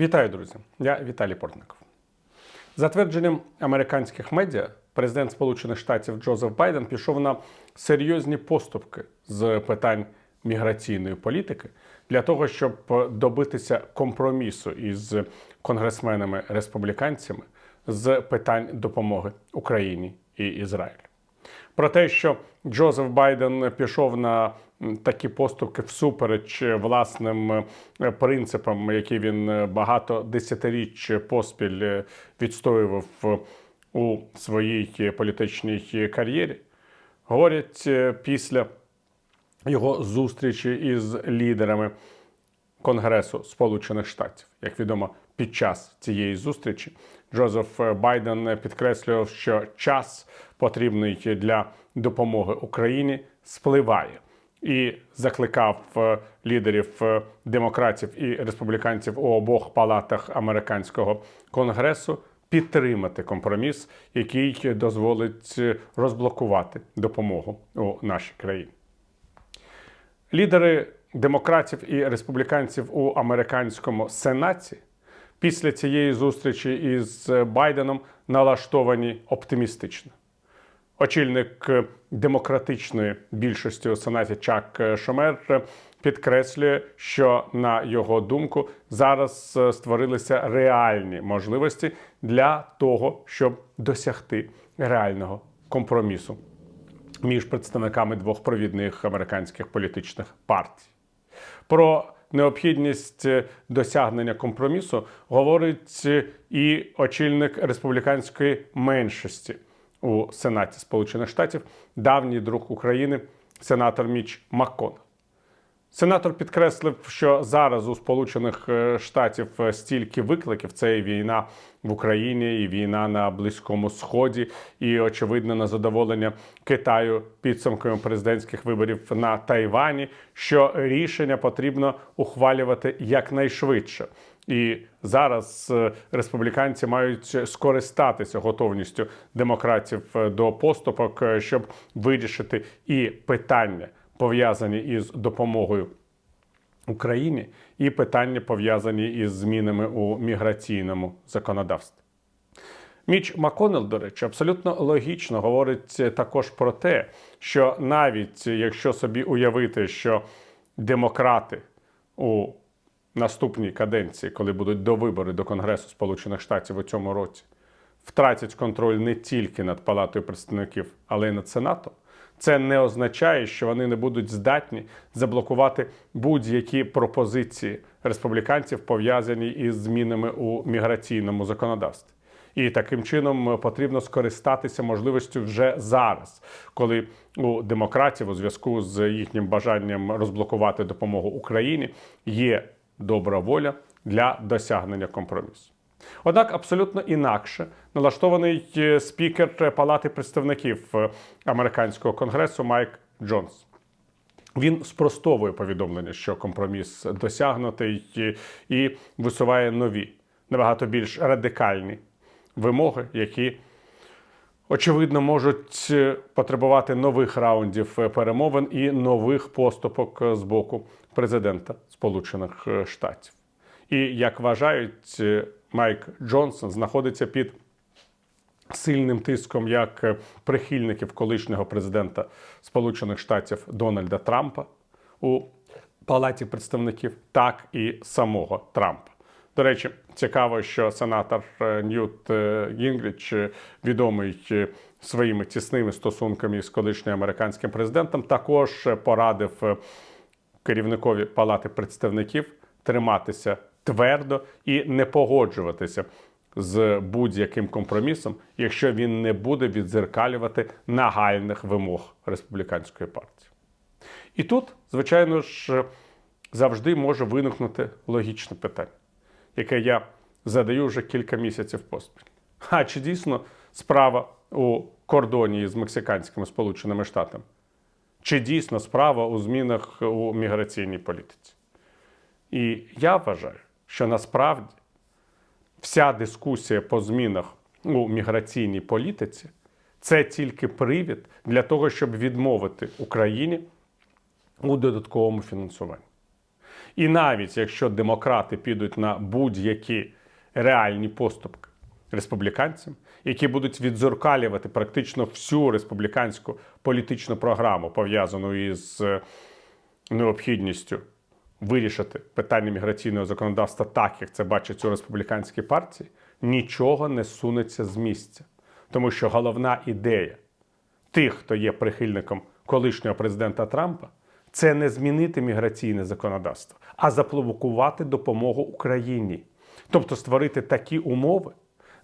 Вітаю, друзі! Я Віталій Портников. За твердженням американських медіа, президент Сполучених Штатів Джозеф Байден пішов на серйозні поступки з питань міграційної політики для того, щоб добитися компромісу із конгресменами-республіканцями з питань допомоги Україні і Ізраїлю. Про те, що Джозеф Байден пішов на такі поступки всупереч власним е, принципам, які він е, багато десятиріч поспіль е, відстоював е, у своїй політичній кар'єрі, говорять е, після його зустрічі із лідерами Конгресу Сполучених Штатів. Як відомо, під час цієї зустрічі Джозеф Байден підкреслював, що час потрібний для допомоги Україні спливає. І закликав е, лідерів е, демократів і республіканців у обох палатах американського конгресу підтримати компроміс, який дозволить е, розблокувати допомогу у нашій країні. Лідери демократів і республіканців у американському сенаті після цієї зустрічі із Байденом налаштовані оптимістично. Очільник демократичної більшості у сенаті Чак Шомер підкреслює, що на його думку зараз е, створилися реальні можливості для того, щоб досягти реального компромісу між представниками двох провідних американських політичних партій. Про необхідність е, досягнення компромісу говорить е, і очільник республіканської меншості у Сенаті Сполучених Штатів, давній друг України, сенатор Міч Макконел. Сенатор підкреслив, що зараз у Сполучених е, Штатів е, стільки викликів: це і війна в Україні, і війна на Близькому Сході, і очевидне незадоволення Китаю підсумками президентських виборів на Тайвані. Що рішення потрібно ухвалювати якнайшвидше. І зараз е, республіканці мають скористатися готовністю демократів е, до поступок, е, щоб вирішити і питання пов'язані із допомогою Україні, і питання пов'язані із змінами у міграційному законодавстві. Міч Маконел, до речі, абсолютно логічно говорить також про те, що навіть якщо собі уявити, що демократи у наступній каденції, коли будуть до вибори до Конгресу Сполучених Штатів у цьому році, втратять контроль не тільки над Палатою представників, але й над Сенатом. Це не означає, що вони не будуть здатні заблокувати будь-які пропозиції республіканців, пов'язані із змінами у міграційному законодавстві. І таким чином потрібно скористатися можливістю вже зараз, коли у демократів у зв'язку з їхнім бажанням розблокувати допомогу Україні є добра воля для досягнення компромісу. Однак абсолютно інакше налаштований е, спікер Палати представників е, американського конгресу Майк Джонс. Він спростовує повідомлення, що компроміс досягнутий е, і висуває нові, набагато більш радикальні вимоги, які очевидно можуть потребувати нових раундів перемовин і нових поступок з боку президента Сполучених е, Штатів. І як вважають, е, Майк Джонсон знаходиться під сильним тиском як е, прихильників колишнього президента Сполучених Штатів Дональда Трампа у Палаті представників, так і самого Трампа. До речі, цікаво, що сенатор Ньют Гінгріч, відомий своїми тісними стосунками з колишнім американським президентом, також порадив керівникові Палати представників триматися твердо і не погоджуватися з будь-яким компромісом, якщо він не буде відзеркалювати нагальних вимог республіканської партії. І тут, звичайно ж, завжди може виникнути логічне питання, яке я задаю вже кілька місяців поспіль. А чи дійсно справа у кордоні з мексиканськими Сполученими Штатами? Чи дійсно справа у змінах у міграційній політиці? І я вважаю, що насправді вся дискусія по змінах у міграційній політиці це тільки привід для того, щоб відмовити Україні у додатковому фінансуванні. І навіть якщо демократи підуть на будь-які реальні поступки республіканцям, які будуть відзеркалювати практично всю республіканську політичну програму, пов'язану із е, необхідністю вирішити питання міграційного законодавства так, як це бачать у республіканській партії, нічого не сунеться з місця. Тому що головна ідея тих, хто є прихильником колишнього президента Трампа, це не змінити міграційне законодавство, а заблокувати допомогу Україні. Тобто створити такі умови,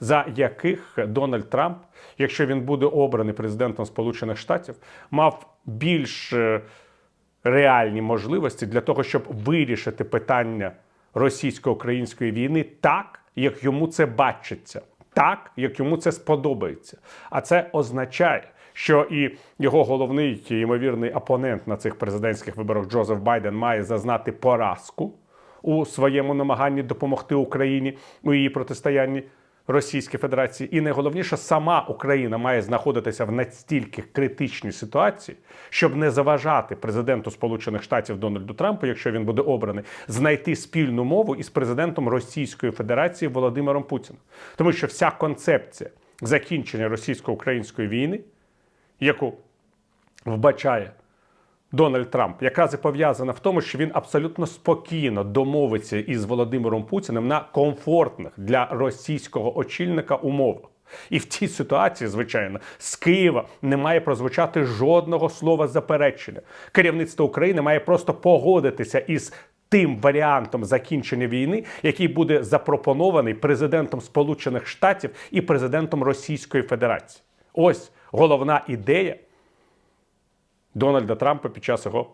за яких Дональд Трамп, якщо він буде обраний президентом Сполучених Штатів, мав більш е, реальні можливості для того, щоб вирішити питання російсько-української війни так, як йому це бачиться, так, як йому це сподобається. А це означає, що і його головний ймовірний опонент на цих президентських виборах Джозеф Байден має зазнати поразку у своєму намаганні допомогти Україні у її протистоянні Російській Федерації. І найголовніше, сама Україна має знаходитися в настільки критичній ситуації, щоб не заважати президенту Сполучених Штатів Дональду Трампу, якщо він буде обраний, знайти спільну мову із президентом Російської Федерації Володимиром Путіним. Тому що вся концепція закінчення російсько-української війни, яку вбачає Дональд Трамп, якраз і пов'язана в тому, що він абсолютно спокійно домовиться із Володимиром Путіним на комфортних для російського очільника умовах. І в цій ситуації, звичайно, з Києва не має прозвучати жодного слова заперечення. Керівництво України має просто погодитися із тим варіантом закінчення війни, який буде запропонований президентом Сполучених Штатів і президентом Російської Федерації. Ось головна ідея Дональда Трампа під час його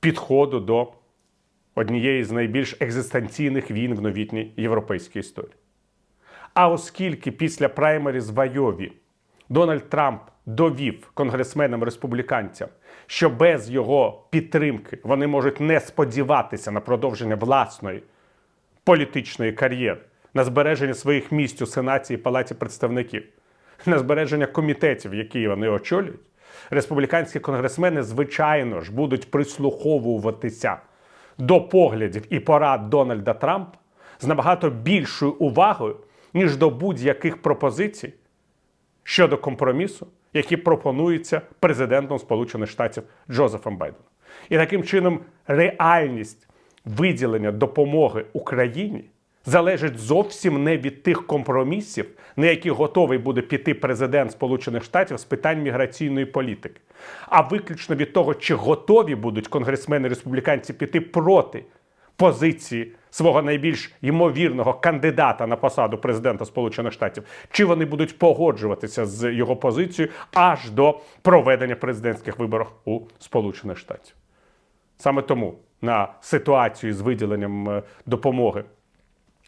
підходу до однієї з найбільш екзистенційних війн в новітній європейській історії. А оскільки після праймеріз в Айові Дональд Трамп довів конгресменам республіканцям, що без його підтримки вони можуть не сподіватися на продовження власної політичної кар'єри, на збереження своїх місць у Сенаті і Палаті представників, на збереження комітетів, які вони очолюють, республіканські конгресмени, звичайно ж, будуть прислуховуватися до поглядів і порад Дональда Трампа з набагато більшою увагою, ніж до будь-яких пропозицій щодо компромісу, які пропонуються президентом Сполучених Штатів Джозефом Байденом. І таким чином реальність виділення допомоги Україні залежить зовсім не від тих компромісів, на які готовий буде піти президент Сполучених Штатів з питань міграційної політики, а виключно від того, чи готові будуть конгресмени республіканці піти проти позиції свого найбільш ймовірного кандидата на посаду президента Сполучених Штатів, чи вони будуть погоджуватися з його позицією аж до проведення президентських виборів у Сполучених Штатів. Саме тому на ситуацію з виділенням е, допомоги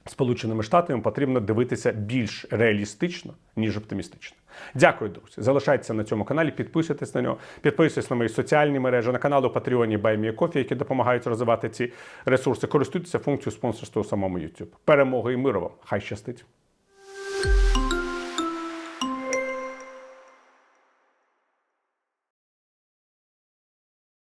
Сполученими Штатами потрібно дивитися більш реалістично, ніж оптимістично. Дякую, друзі. Залишайтеся на цьому каналі, підписуйтесь на нього, підписуйтесь на мої соціальні мережі, на канал у Патреоні Кофі, які допомагають розвивати ці ресурси. Користуйтеся функцією спонсорства у самому YouTube. Перемоги і миру вам! Хай щастить!